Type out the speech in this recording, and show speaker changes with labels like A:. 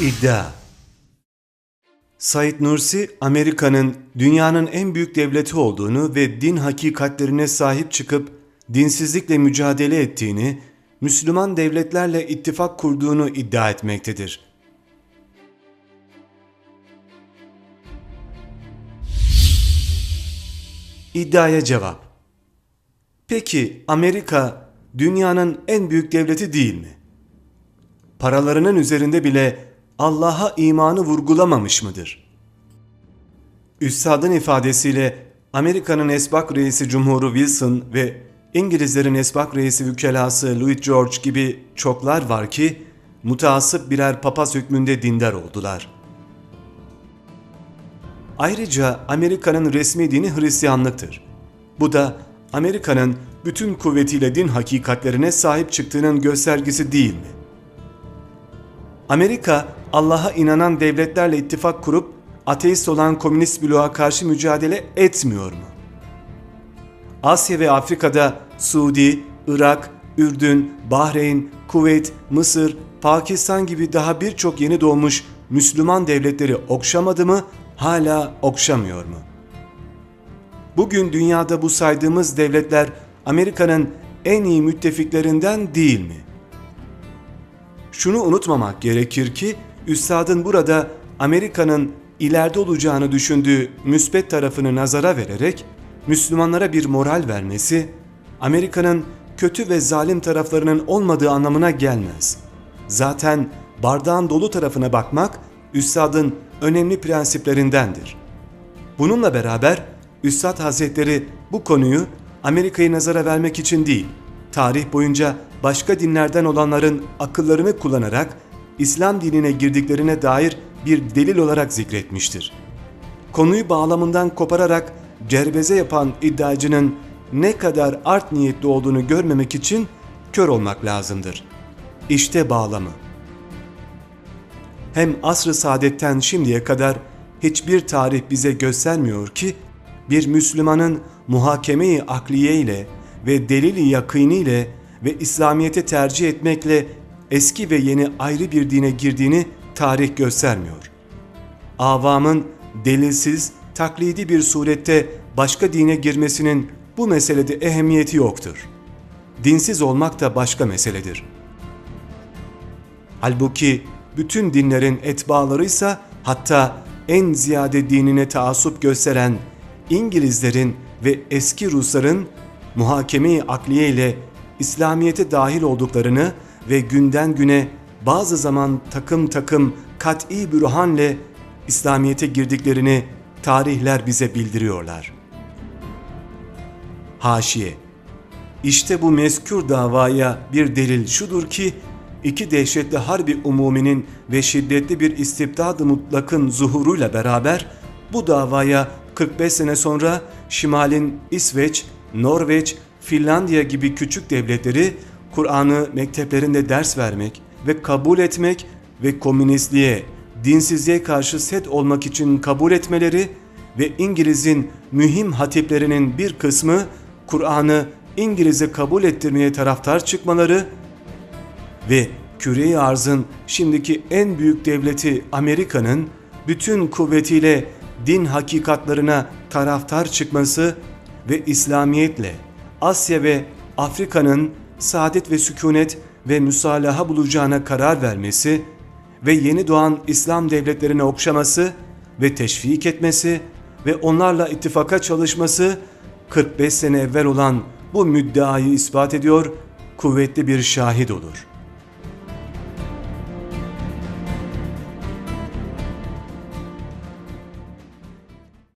A: İddia Said Nursi, Amerika'nın dünyanın en büyük devleti olduğunu ve din hakikatlerine sahip çıkıp dinsizlikle mücadele ettiğini, Müslüman devletlerle ittifak kurduğunu iddia etmektedir. İddiaya cevap Peki Amerika dünyanın en büyük devleti değil mi? Paralarının üzerinde bile Allah'a imanı vurgulamamış mıdır? Üstadın ifadesiyle Amerika'nın esbak reisi Cumhuru Wilson ve İngilizlerin esbak reisi vükelası Louis George gibi çoklar var ki mutasip birer papaz hükmünde dindar oldular. Ayrıca Amerika'nın resmi dini Hristiyanlıktır. Bu da Amerika'nın bütün kuvvetiyle din hakikatlerine sahip çıktığının göstergesi değil mi? Amerika Allah'a inanan devletlerle ittifak kurup ateist olan komünist bloğa karşı mücadele etmiyor mu? Asya ve Afrika'da Suudi, Irak, Ürdün, Bahreyn, Kuveyt, Mısır, Pakistan gibi daha birçok yeni doğmuş Müslüman devletleri okşamadı mı, hala okşamıyor mu? Bugün dünyada bu saydığımız devletler Amerika'nın en iyi müttefiklerinden değil mi? Şunu unutmamak gerekir ki üstadın burada Amerika'nın ileride olacağını düşündüğü müspet tarafını nazara vererek Müslümanlara bir moral vermesi, Amerika'nın kötü ve zalim taraflarının olmadığı anlamına gelmez. Zaten bardağın dolu tarafına bakmak üstadın önemli prensiplerindendir. Bununla beraber Üstad Hazretleri bu konuyu Amerika'yı nazara vermek için değil, tarih boyunca başka dinlerden olanların akıllarını kullanarak İslam dinine girdiklerine dair bir delil olarak zikretmiştir. Konuyu bağlamından kopararak cerbeze yapan iddiacının ne kadar art niyetli olduğunu görmemek için kör olmak lazımdır. İşte bağlamı. Hem asr-ı saadetten şimdiye kadar hiçbir tarih bize göstermiyor ki bir Müslümanın muhakeme-i akliye ile ve delil-i yakiniyle ve İslamiyet'i tercih etmekle eski ve yeni ayrı bir dine girdiğini tarih göstermiyor. Avamın delilsiz, taklidi bir surette başka dine girmesinin bu meselede ehemmiyeti yoktur. Dinsiz olmak da başka meseledir. Halbuki bütün dinlerin etbalarıysa hatta en ziyade dinine taassup gösteren İngilizlerin ve eski Rusların muhakeme-i akliye ile İslamiyet'e dahil olduklarını ve günden güne bazı zaman takım takım kat'i bürhanle İslamiyet'e girdiklerini tarihler bize bildiriyorlar. Haşiye İşte bu mezkür davaya bir delil şudur ki iki dehşetli harbi umuminin ve şiddetli bir istibdad-ı mutlakın zuhuruyla beraber bu davaya 45 sene sonra Şimal'in İsveç, Norveç, Finlandiya gibi küçük devletleri Kur'an'ı mekteplerinde ders vermek ve kabul etmek ve komünistliğe, dinsizliğe karşı set olmak için kabul etmeleri ve İngiliz'in mühim hatiplerinin bir kısmı Kur'an'ı İngiliz'e kabul ettirmeye taraftar çıkmaları ve küre arzın şimdiki en büyük devleti Amerika'nın bütün kuvvetiyle din hakikatlarına taraftar çıkması ve İslamiyetle Asya ve Afrika'nın saadet ve sükunet ve müsalaha bulacağına karar vermesi ve yeni doğan İslam devletlerine okşaması ve teşvik etmesi ve onlarla ittifaka çalışması 45 sene evvel olan bu müddeayı ispat ediyor, kuvvetli bir şahit olur.''